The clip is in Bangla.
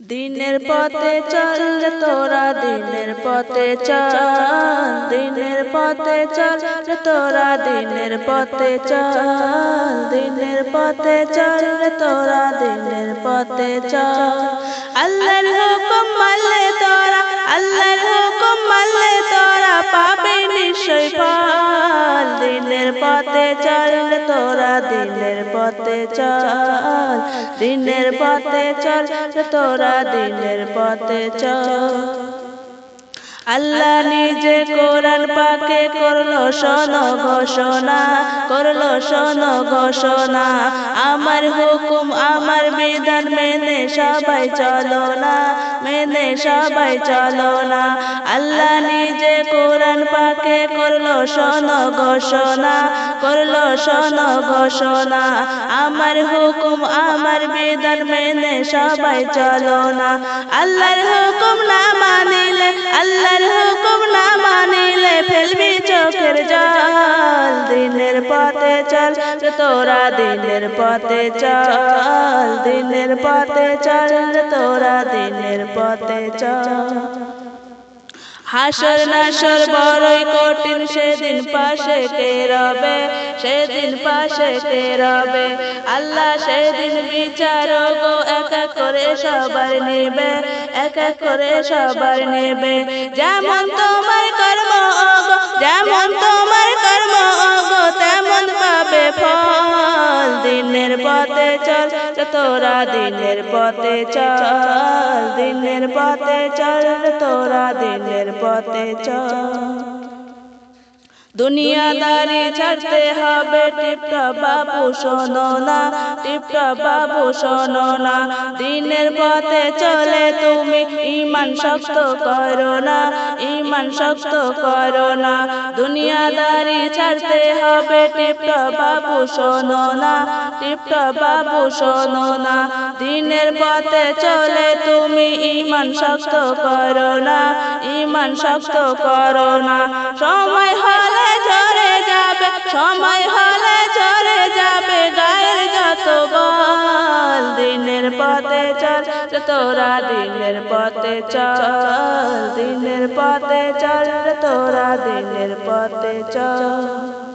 দিনের পথে চল তোরা, দিনের পথে চল, দিনের পথে চল তোরা, দিনের পথে চল, দিনের পথে চল তোরা, দিনের পথে চল। আল্লাহর হুকুম পথে চল, তোরা দিনের পথে চল। দিনের পথে চল, তোরা দিনের পথে চল। আল্লাহ নিজে কোরআন পাকে করল শোনো ঘোষণা, করল শোনো ঘোষণা। আমার হুকুম, আমার বিধান মেনে সবাই চলো না, মেনে সবাই চলো না। আল্লাহ নিজে কোরআন করল শোনো ঘোষণা, করল শোনো ঘোষণা। আমার হুকুম, আমার বিধান মেনে সবাই চলো না। আল্লাহর হুকুম না মানিলে, আল্লাহর হুকুম না মানিলে ফেলবি চোখের জল। দিনের পথে চল তোরা দিনের পথে চল। দিনের পথে চল তোরা দিনের পথে চল। হাসর নাসর বড়ই কঠিন সেদিন পাশে কে রবে? সেদিন পাশে কে রবে? আল্লাহ সেদিন বিচার গো এক এক করে সবার নেবে। এক এক করে সবার নেবে। যেমন তোমার চল তোরা দিনের পথে চল দিনের পথে চল তোরা দিনের পথে চল। দুনিয়াদারি ছাড়তে হবে টিপটা বাবু শোনো না, টিপটা বাবু শোনো না। দিনের পথে চলে তুমি ইমান শক্ত করো না ইমান শক্ত করো না। দুনিয়াদারি ছাড়তে হবে টিপটা বাবু শোনো না, টিপটা বাবু শোনো না। দিনের পথে চলে তুমি ইমান শক্ত করো না ইমান শক্ত করো না। সময় হলে সময় হলে চলে যাবে গায়ের যত বল। দিনের পথে চল তোরা দিনের পথে চল। দিনের পথে চল তোরা দিনের পথে চল।